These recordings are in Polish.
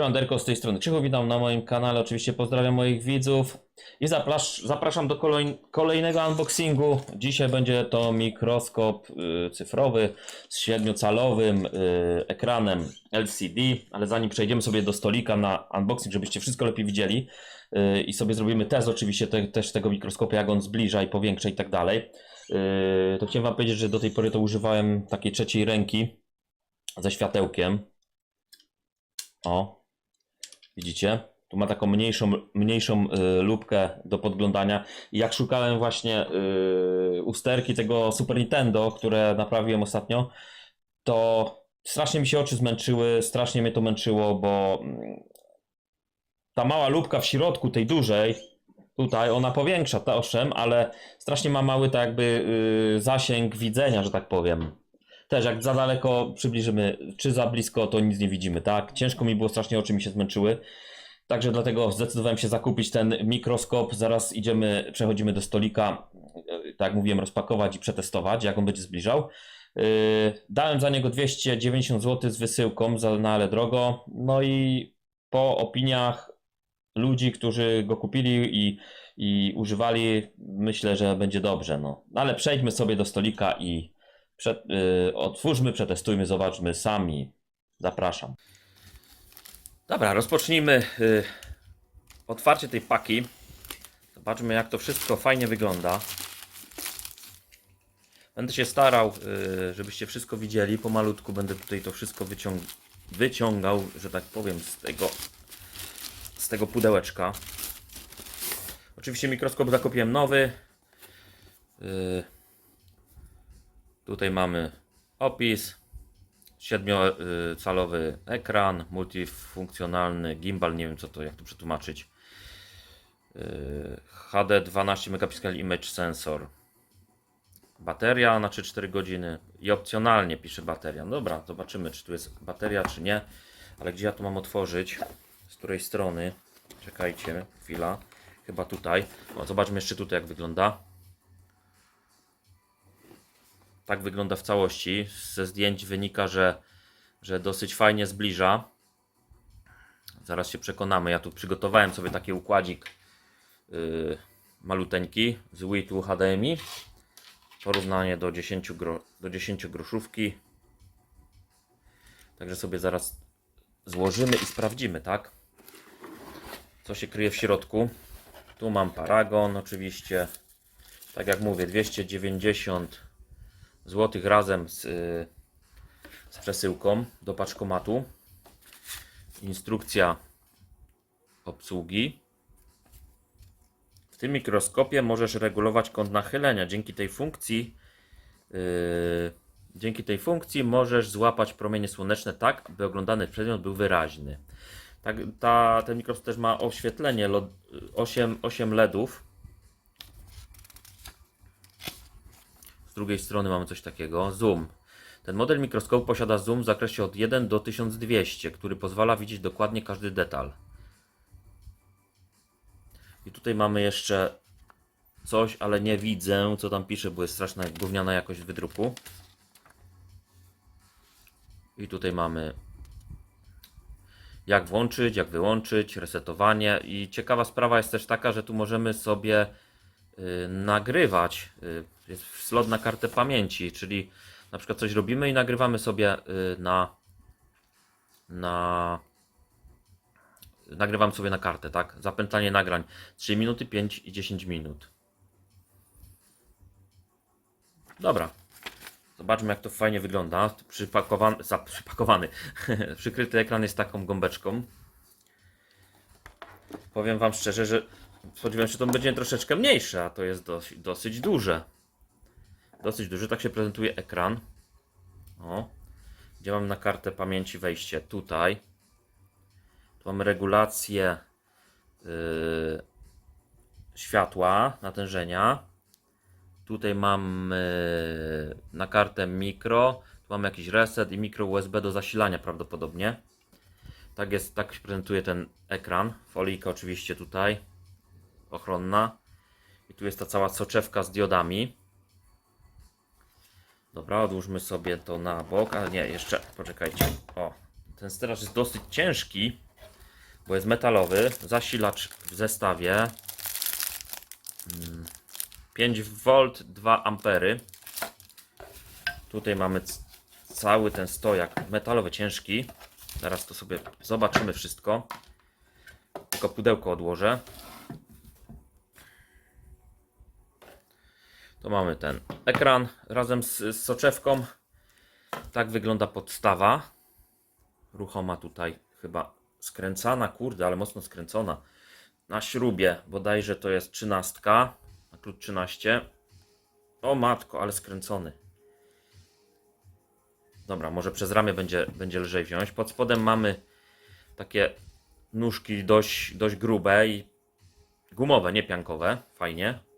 Siemanderko, z tej strony Krzychu, witam na moim kanale, oczywiście pozdrawiam moich widzów i zaprasz, zapraszam do kolej, kolejnego unboxingu. Dzisiaj będzie to mikroskop y, cyfrowy z 7-calowym y, ekranem LCD, ale zanim przejdziemy sobie do stolika na unboxing, żebyście wszystko lepiej widzieli y, i sobie zrobimy test oczywiście te, też tego mikroskopu, jak on zbliża i powiększa i tak dalej, y, to chciałem wam powiedzieć, że do tej pory to używałem takiej trzeciej ręki ze światełkiem. O, widzicie? Tu ma taką mniejszą, mniejszą y, lubkę do podglądania. I jak szukałem właśnie y, usterki tego Super Nintendo, które naprawiłem ostatnio, to strasznie mi się oczy zmęczyły, strasznie mnie to męczyło, bo mm, ta mała lubka w środku, tej dużej, tutaj, ona powiększa, to owszem, ale strasznie ma mały tak jakby y, zasięg widzenia, że tak powiem. Też jak za daleko przybliżymy, czy za blisko, to nic nie widzimy, tak? Ciężko mi było, strasznie oczy mi się zmęczyły. Także dlatego zdecydowałem się zakupić ten mikroskop. Zaraz idziemy, przechodzimy do stolika, e, tak jak mówiłem, rozpakować i przetestować, jak on będzie zbliżał. Yy, Dałem za niego 290 zł z wysyłką, za, no ale drogo. No i po opiniach ludzi, którzy go kupili i, i używali, myślę, że będzie dobrze. No Ale przejdźmy sobie do stolika i przed, yy, otwórzmy, przetestujmy, zobaczmy sami. Zapraszam. Dobra, rozpocznijmy y, otwarcie tej paki. Zobaczmy, jak to wszystko fajnie wygląda. Będę się starał, y, żebyście wszystko widzieli. Pomalutku będę tutaj to wszystko wyciąg wyciągał, że tak powiem, z tego, z tego pudełeczka. Oczywiście mikroskop zakupiłem nowy. Y, tutaj mamy opis. 7-calowy ekran, multifunkcjonalny gimbal, nie wiem co to, jak to przetłumaczyć. Yy, HD 12 megapiksel image sensor. Bateria na 3-4 godziny i opcjonalnie pisze bateria. No Dobra, zobaczymy czy tu jest bateria czy nie. Ale gdzie ja to mam otworzyć? Z której strony? Czekajcie, chwila. Chyba tutaj. O, zobaczmy jeszcze tutaj jak wygląda. Tak wygląda w całości. Ze zdjęć wynika, że, że dosyć fajnie zbliża. Zaraz się przekonamy. Ja tu przygotowałem sobie taki układzik yy, maluteńki z WIT-u HDMI. Porównanie do 10, gro, do 10 groszówki. Także sobie zaraz złożymy i sprawdzimy, tak? Co się kryje w środku. Tu mam paragon oczywiście. Tak jak mówię, 290 złotych razem z, y, z przesyłką do paczkomatu. Instrukcja obsługi. W tym mikroskopie możesz regulować kąt nachylenia. Dzięki tej funkcji yy, dzięki tej funkcji możesz złapać promienie słoneczne tak, aby oglądany przedmiot był wyraźny. Tak, ta, ten mikroskop też ma oświetlenie lo- 8, 8 LEDów. Drugiej strony mamy coś takiego. Zoom. Ten model mikroskopu posiada zoom w zakresie od 1 do 1200, który pozwala widzieć dokładnie każdy detal. I tutaj mamy jeszcze coś, ale nie widzę, co tam pisze, bo jest straszna gówniana jakość wydruku. I tutaj mamy jak włączyć, jak wyłączyć, resetowanie. I ciekawa sprawa jest też taka, że tu możemy sobie nagrywać. Y, jest slot na kartę pamięci, czyli na przykład coś robimy i nagrywamy sobie y, na na nagrywam sobie na kartę, tak? Zapętlanie nagrań 3 minuty, 5 i 10 minut. Dobra. Zobaczmy jak to fajnie wygląda. Przypakowany, za, przypakowany. Przykryty ekran jest taką gąbeczką. Powiem Wam szczerze, że spodziewałem się, że to będzie troszeczkę mniejsze, a to jest dosyć, dosyć duże. Dosyć duży, tak się prezentuje ekran. O. Gdzie mam na kartę pamięci wejście? Tutaj. Tu mamy regulację yy, światła, natężenia. Tutaj mamy na kartę mikro. Tu mamy jakiś reset i mikro USB do zasilania prawdopodobnie. Tak jest, tak się prezentuje ten ekran. Folijka oczywiście tutaj ochronna. I tu jest ta cała soczewka z diodami. Dobra, odłóżmy sobie to na bok, ale nie, jeszcze, poczekajcie. O, ten stelaż jest dosyć ciężki. bo jest metalowy, zasilacz w zestawie. Mm, 5V, 2 ampery. Tutaj mamy cały ten stojak metalowy, ciężki. Zaraz to sobie zobaczymy wszystko. Tylko pudełko odłożę. To mamy ten ekran razem z, z soczewką. Tak wygląda podstawa. Ruchoma tutaj chyba skręcana, kurde, ale mocno skręcona. Na śrubie bodajże to jest 13, na klucz 13. O matko, ale skręcony. Dobra, może przez ramię będzie, będzie lżej wziąć. Pod spodem mamy takie nóżki dość, dość grube i gumowe, nie piankowe. Fajnie.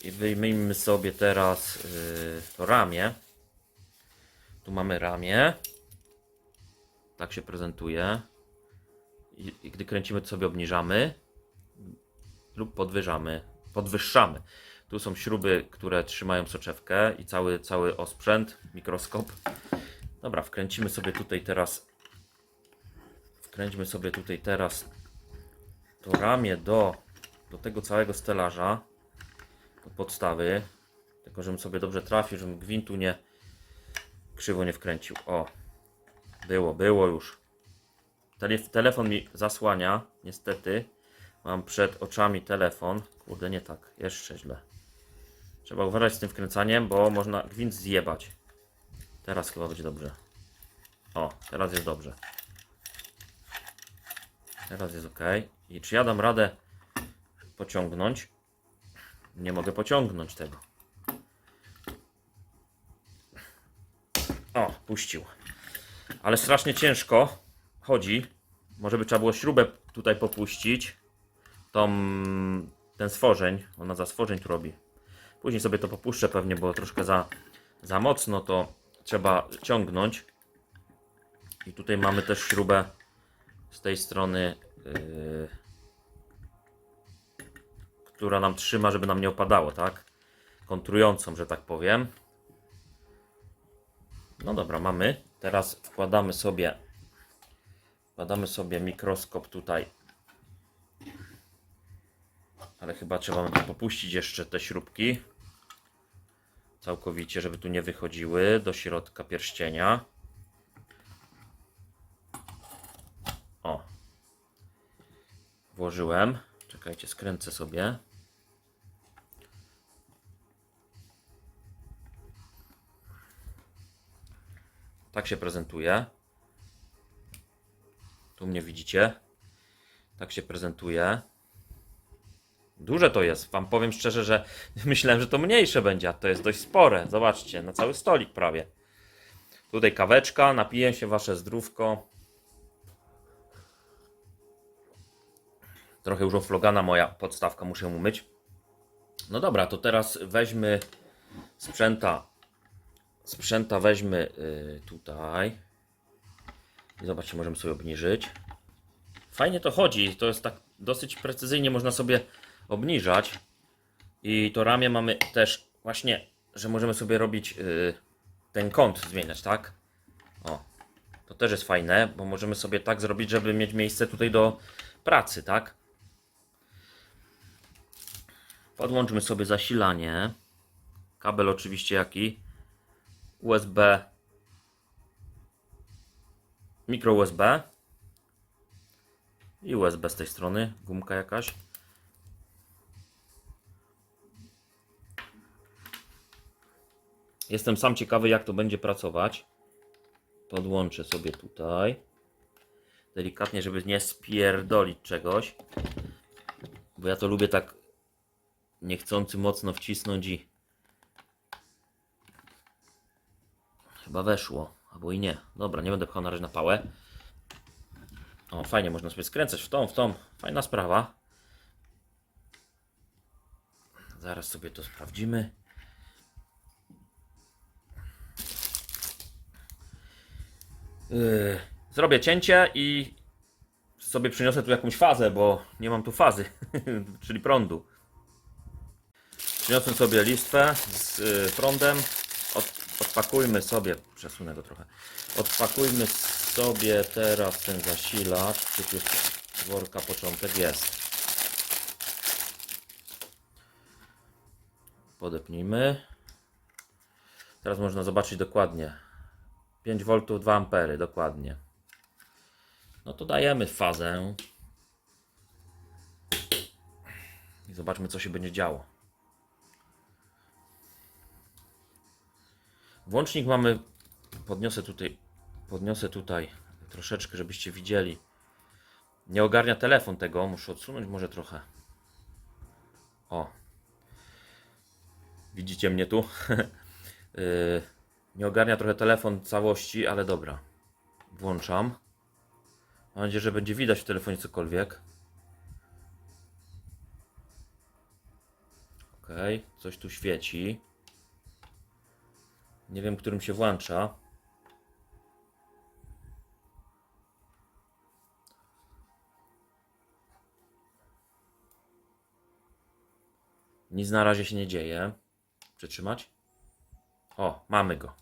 I wyjmijmy sobie teraz yy, to ramię. Tu mamy ramię. Tak się prezentuje. I, I gdy kręcimy, to sobie obniżamy lub podwyżamy. Podwyższamy. Tu są śruby, które trzymają soczewkę i cały, cały osprzęt, mikroskop. Dobra, wkręcimy sobie tutaj teraz. Wkręćmy sobie tutaj teraz to ramię do, do tego całego stelaża, podstawy. Tylko, żebym sobie dobrze trafił, żebym gwintu nie krzywo nie wkręcił. O, było, było już. Tele, telefon mi zasłania, niestety. Mam przed oczami telefon. Kurde, nie tak, jeszcze źle. Trzeba uważać z tym wkręcaniem, bo można gwint zjebać. Teraz chyba będzie dobrze. O, teraz jest dobrze. Teraz jest ok. I czy ja dam radę pociągnąć? Nie mogę pociągnąć tego. O, puścił. Ale strasznie ciężko chodzi. Może by trzeba było śrubę tutaj popuścić. Tą, ten stworzeń. Ona za stworzeń tu robi. Później sobie to popuszczę pewnie, bo troszkę za, za mocno to trzeba ciągnąć. I tutaj mamy też śrubę z tej strony, yy, która nam trzyma, żeby nam nie opadało, tak? Kontrującą, że tak powiem. No dobra, mamy. Teraz wkładamy sobie wkładamy sobie mikroskop tutaj. Ale chyba trzeba popuścić jeszcze te śrubki. Całkowicie, żeby tu nie wychodziły do środka pierścienia. O. Włożyłem. Czekajcie, skręcę sobie. Tak się prezentuje. Tu mnie widzicie. Tak się prezentuje. Duże to jest. Wam powiem szczerze, że myślałem, że to mniejsze będzie, a to jest dość spore. Zobaczcie, na cały stolik prawie. Tutaj kaweczka, napiję się wasze zdrówko. Trochę już oflogana moja podstawka, muszę ją umyć. No dobra, to teraz weźmy sprzęta. Sprzęta weźmy y, tutaj. I zobaczcie, możemy sobie obniżyć. Fajnie to chodzi, to jest tak dosyć precyzyjnie można sobie obniżać. I to ramię mamy też właśnie, że możemy sobie robić yy, ten kąt zmieniać, tak? O, to też jest fajne, bo możemy sobie tak zrobić, żeby mieć miejsce tutaj do pracy, tak? Podłączmy sobie zasilanie. Kabel oczywiście jaki? USB mikro USB i USB z tej strony, gumka jakaś. Jestem sam ciekawy, jak to będzie pracować. Podłączę sobie tutaj. Delikatnie, żeby nie spierdolić czegoś. Bo ja to lubię tak niechcący mocno wcisnąć i chyba weszło. Albo i nie. Dobra, nie będę pchał na razie na pałę. O, fajnie, można sobie skręcać w tą, w tą. Fajna sprawa. Zaraz sobie to sprawdzimy. Yy, zrobię cięcie i sobie przyniosę tu jakąś fazę, bo nie mam tu fazy, czyli prądu. Przyniosłem sobie listwę z y, prądem. Od, odpakujmy sobie, przesunę go trochę, odpakujmy sobie teraz ten zasilacz, czy już worka początek jest. Podepnijmy. Teraz można zobaczyć dokładnie. 5 V 2 ampery dokładnie. No to dajemy fazę. I zobaczmy co się będzie działo. Włącznik mamy, podniosę tutaj, podniosę tutaj troszeczkę, żebyście widzieli. Nie ogarnia telefon tego, muszę odsunąć może trochę. O. Widzicie mnie tu? Yy, nie ogarnia trochę telefon całości, ale dobra. Włączam. Mam nadzieję, że będzie widać w telefonie cokolwiek. Ok, coś tu świeci. Nie wiem, którym się włącza. Nic na razie się nie dzieje. Przytrzymać? O, mamy go.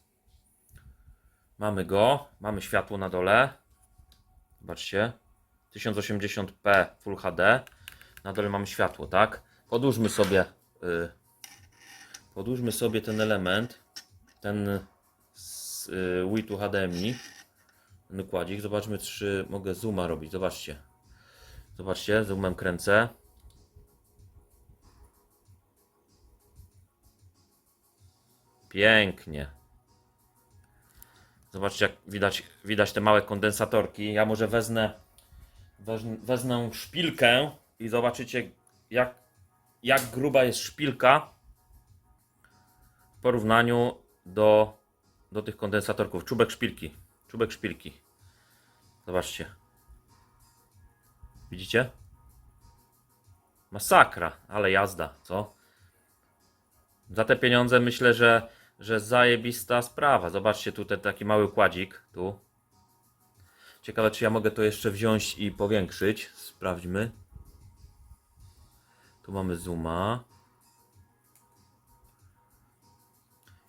Mamy go. Mamy światło na dole. Zobaczcie. 1080p Full HD. Na dole mamy światło, tak? Podłóżmy sobie. Y, podłóżmy sobie ten element. Ten z y, WIT-u HDMI. Ten układzik. Zobaczmy, czy mogę zooma robić. Zobaczcie. Zobaczcie, zoomem kręcę. Pięknie. Zobaczcie, jak widać, widać te małe kondensatorki. Ja może wezmę, wezmę, wezmę szpilkę i zobaczycie, jak, jak gruba jest szpilka w porównaniu do, do tych kondensatorków. Czubek szpilki. Czubek szpilki. Zobaczcie. Widzicie? Masakra, ale jazda, co? Za te pieniądze myślę, że, że zajebista sprawa. Zobaczcie tutaj taki mały kładzik. Tu. Ciekawe, czy ja mogę to jeszcze wziąć i powiększyć. Sprawdźmy. Tu mamy zooma.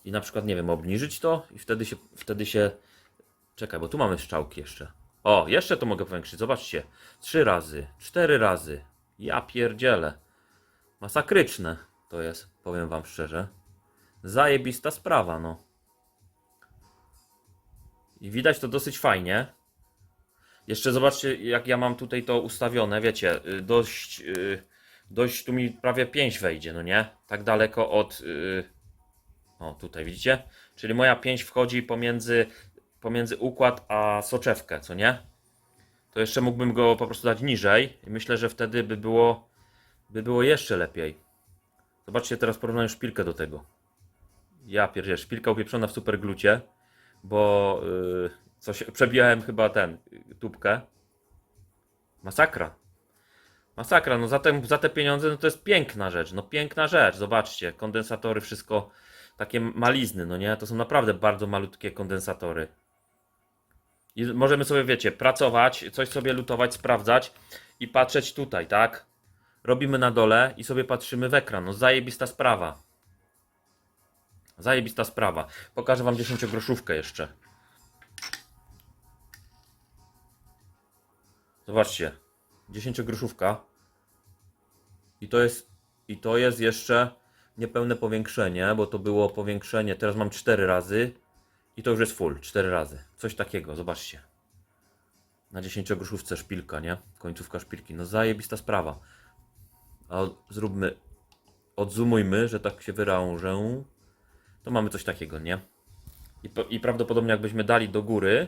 I na przykład, nie wiem, obniżyć to i wtedy się, wtedy się... Czekaj, bo tu mamy strzałki jeszcze. O, jeszcze to mogę powiększyć. Zobaczcie. Trzy razy, cztery razy. Ja pierdzielę. Masakryczne to jest, powiem wam szczerze. Zajebista sprawa, no. I widać to dosyć fajnie. Jeszcze zobaczcie, jak ja mam tutaj to ustawione, wiecie, y, dość, y, dość tu mi prawie 5 wejdzie, no nie? Tak daleko od, y, o tutaj widzicie? Czyli moja 5 wchodzi pomiędzy, pomiędzy układ a soczewkę, co nie? To jeszcze mógłbym go po prostu dać niżej i myślę, że wtedy by było, by było jeszcze lepiej. Zobaczcie teraz porównanie szpilkę do tego. Ja pierdzielę, szpilka upieprzona w superglucie, bo yy, coś, przebijałem chyba ten, yy, tubkę. Masakra. Masakra, no za te, za te pieniądze no to jest piękna rzecz, no piękna rzecz, zobaczcie, kondensatory, wszystko takie malizny, no nie, to są naprawdę bardzo malutkie kondensatory. I możemy sobie, wiecie, pracować, coś sobie lutować, sprawdzać i patrzeć tutaj, tak? robimy na dole i sobie patrzymy w ekran. No zajebista sprawa. Zajebista sprawa. Pokażę wam 10 groszówkę jeszcze. Zobaczcie. 10 groszówka. I to jest i to jest jeszcze niepełne powiększenie, bo to było powiększenie. Teraz mam 4 razy i to już jest full 4 razy. Coś takiego, zobaczcie. Na 10 groszówce szpilka, nie? Końcówka szpilki. No zajebista sprawa. A zróbmy, odzoomujmy, że tak się wyrażę. To mamy coś takiego, nie? I, I prawdopodobnie jakbyśmy dali do góry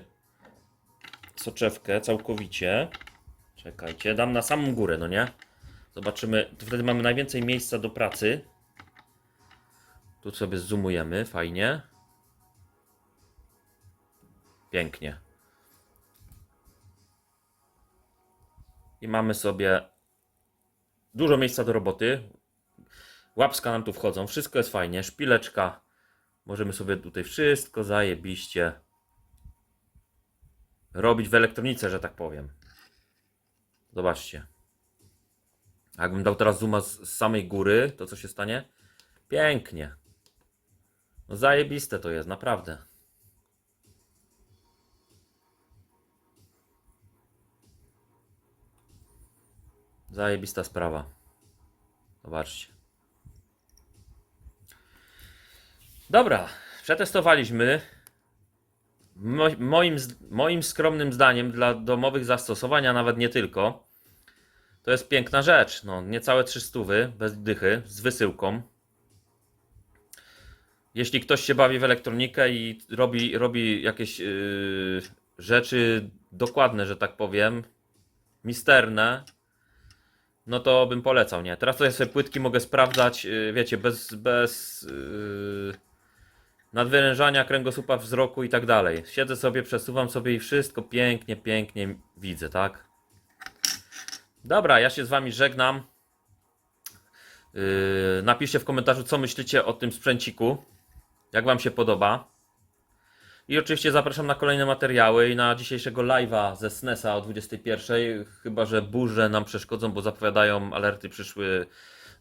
soczewkę całkowicie. Czekajcie, dam na samą górę, no nie? Zobaczymy, to wtedy mamy najwięcej miejsca do pracy. Tu sobie zoomujemy, fajnie. Pięknie. I mamy sobie dużo miejsca do roboty. Łapska nam tu wchodzą, wszystko jest fajnie, szpileczka. Możemy sobie tutaj wszystko zajebiście robić w elektronice, że tak powiem. Zobaczcie. Jakbym dał teraz zooma z, samej góry, to co się stanie? Pięknie. No zajebiste to jest, naprawdę. Zajebista sprawa. Zobaczcie. Dobra, przetestowaliśmy. Mo, moim, moim skromnym zdaniem dla domowych zastosowań, a nawet nie tylko, to jest piękna rzecz. No, niecałe 300 bez dychy, z wysyłką. Jeśli ktoś się bawi w elektronikę i robi, robi jakieś yy, rzeczy dokładne, że tak powiem, misterne, no to bym polecał, nie? Teraz ja sobie płytki mogę sprawdzać, yy, wiecie, bez, bez yy, nadwyrężania kręgosłupa wzroku i tak dalej. Siedzę sobie, przesuwam sobie i wszystko pięknie, pięknie widzę, tak? Dobra, ja się z wami żegnam. Yy, napiszcie w komentarzu, co myślicie o tym sprzęciku. Jak wam się podoba. I oczywiście zapraszam na kolejne materiały i na dzisiejszego live'a ze SNESa o 21. Chyba, że burze nam przeszkodzą, bo zapowiadają, alerty przyszły,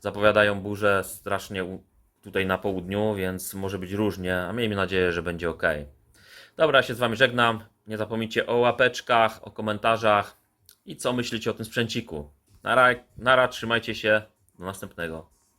zapowiadają burze strasznie tutaj na południu, więc może być różnie, a miejmy nadzieję, że będzie ok. Dobra, ja się z wami żegnam. Nie zapomnijcie o łapeczkach, o komentarzach i co myślicie o tym sprzęciku. Nara, nara trzymajcie się. Do następnego.